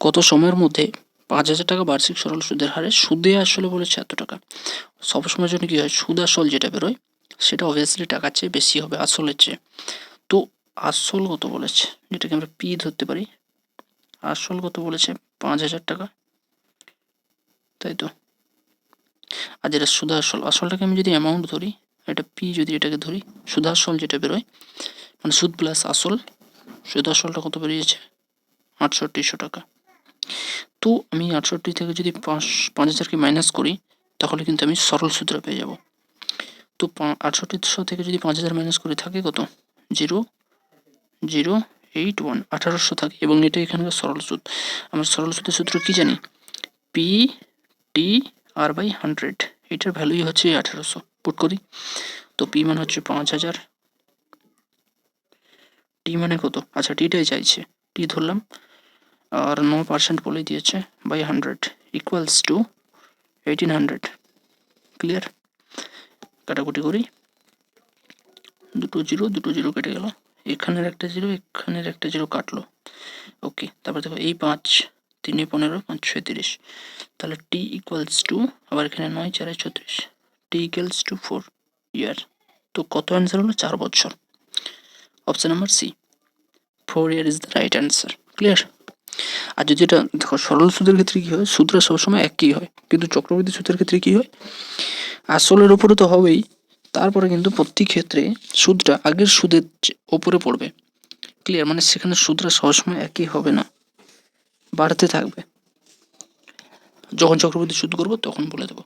কত সময়ের মধ্যে পাঁচ হাজার টাকা বার্ষিক সরল সুদের হারে সুদে আসলে বলেছে এত টাকা? সবসময়ের জন্য কী হয়? সুদ আসল যেটা বেরোয়, সেটা অবভিয়াসলি টাকার চেয়ে বেশি হবে, আসলের চেয়ে। তো আসল কত বলেছে, যেটাকে আমরা পি ধরতে পারি আসল কত বলেছে পাঁচ হাজার টাকা। তাই তো? আর যেটা সুদ আসল, আসলটাকে আমি যদি অ্যামাউন্ট ধরি এটা পি যদি এটাকে ধরি, সুদ আসল যেটা বেরোয় মানে সুদ প্লাস আসল, সুদ আসলটা কত বেরিয়েছে? আটষট্টিশো টাকা। তো আমি আটষট্টি থেকে যদি পাঁচ পাঁচ হাজারকে মাইনাস করি, তাহলে কিন্তু আমি সরল সূত্র পেয়ে যাব। তো আটষট্টিশো থেকে যদি পাঁচ হাজার মাইনাস করি, থাকে কত? জিরো জিরো এইট ওয়ান আঠারোশো থাকে এবং এটা এখানকার সরল সুদ আমরা সরল সুদের সূত্র কী জানি? P T R by hundred এটার ভ্যালুই হচ্ছে আঠারোশো। পুট করি। তো পি মানে হচ্ছে পাঁচ হাজার। টি মানে কত? আচ্ছা টিটাই চাইছে। টি ধরলাম। আর ন পার্সেন্ট বলে দিয়েছে by hundred equals to eighteen hundred clear কাটাকুটি করি। দুটো জিরো দুটো জিরো কেটে গেল। এখানের একটা জিরো এখানের একটা জিরো কাটলো। ওকে তারপর দেখো এই পাঁচ, তিনে পনেরো, পাঁচ ছয় তিরিশ তাহলে টি ইকুয়ালস টু আবার এখানে নয়, চারে ছত্রিশ। T equals to four year তো কত অ্যান্সার হলো? চার বছর। Option number C four year is the right answer clear আর যদি এটা দেখো, সরল সুদের ক্ষেত্রে কী হয়? সুদটা সবসময় একই হয়। কিন্তু চক্রবৃদ্ধি সুদের ক্ষেত্রে কী হয়? আসলের ওপরে তো হবেই। তারপরে কিন্তু প্রতি ক্ষেত্রে সুদটা আগের সুদের ওপরে পড়বে। ক্লিয়ার মানে সেখানে সুদটা সবসময় একই হবে না। বাড়তে থাকবে। যখন চক্রবৃদ্ধি সুদ করব, তখন বলে দেবো।